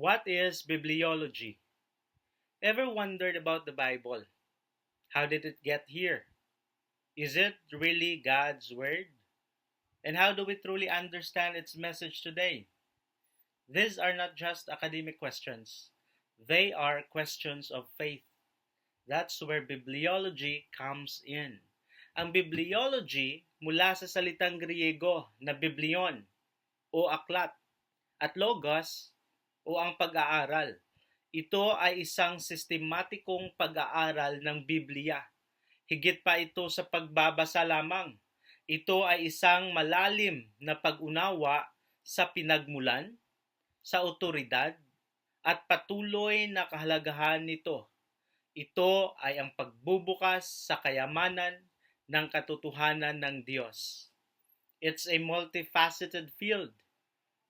What is bibliology? Ever wondered about the Bible? How did it get here? Is it really God's Word? And how do we truly understand its message today? These are not just academic questions, they are questions of faith. That's where bibliology comes in. Ang bibliology mula sa salitang Griego na biblion o aklat at logos o ang pag-aaral. Ito ay isang sistematikong pag-aaral ng Biblia. Higit pa ito sa pagbabasa lamang. Ito ay isang malalim na pag-unawa sa pinagmulan, sa otoridad, at patuloy na kahalagahan nito. Ito ay ang pagbubukas sa kayamanan ng katotohanan ng Diyos. It's a multifaceted field.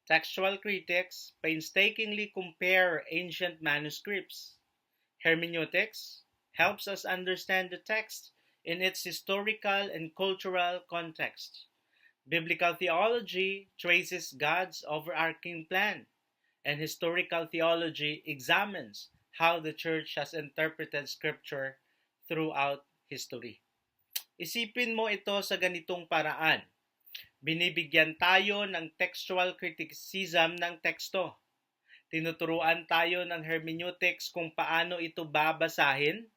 Textual critics painstakingly compare ancient manuscripts. Hermeneutics helps us understand the text in its historical and cultural context. Biblical theology traces God's overarching plan, and historical theology examines how the church has interpreted scripture throughout history. Isipin mo ito sa ganitong paraan. Binibigyan tayo ng textual criticism ng teksto. Tinuturuan tayo ng hermeneutics kung paano ito babasahin.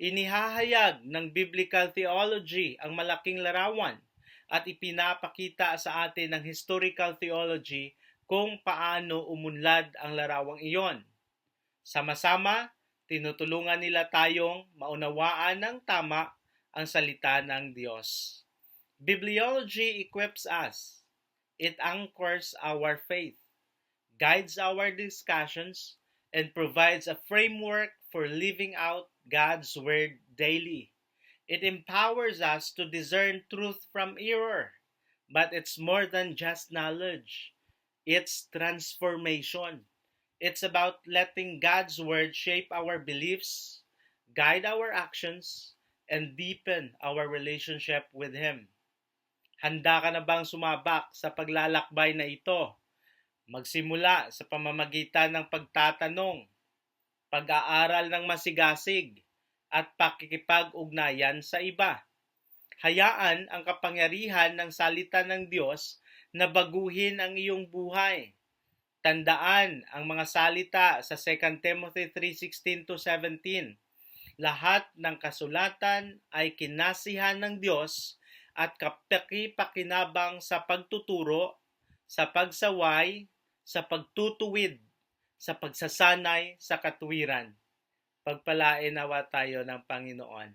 Inihahayag ng biblical theology ang malaking larawan at ipinapakita sa atin ng historical theology kung paano umunlad ang larawang iyon. Sama-sama, tinutulungan nila tayong maunawaan ng tama ang salita ng Diyos. Bibliology equips us. It anchors our faith, guides our discussions, and provides a framework for living out God's Word daily. It empowers us to discern truth from error, but it's more than just knowledge. It's transformation. It's about letting God's Word shape our beliefs, guide our actions, and deepen our relationship with Him. Handa ka na bang sumabak sa paglalakbay na ito? Magsimula sa pamamagitan ng pagtatanong, pag-aaral ng masigasig, at pakikipag-ugnayan sa iba. Hayaan ang kapangyarihan ng salita ng Diyos na baguhin ang iyong buhay. Tandaan ang mga salita sa 2 Timothy 3:16 to 17. Lahat ng kasulatan ay kinasihan ng Diyos at kapakipakinabang sa pagtuturo, sa pagsaway, sa pagtutuwid, sa pagsasanay sa katuwiran. Pagpalain nawa tayo ng Panginoon.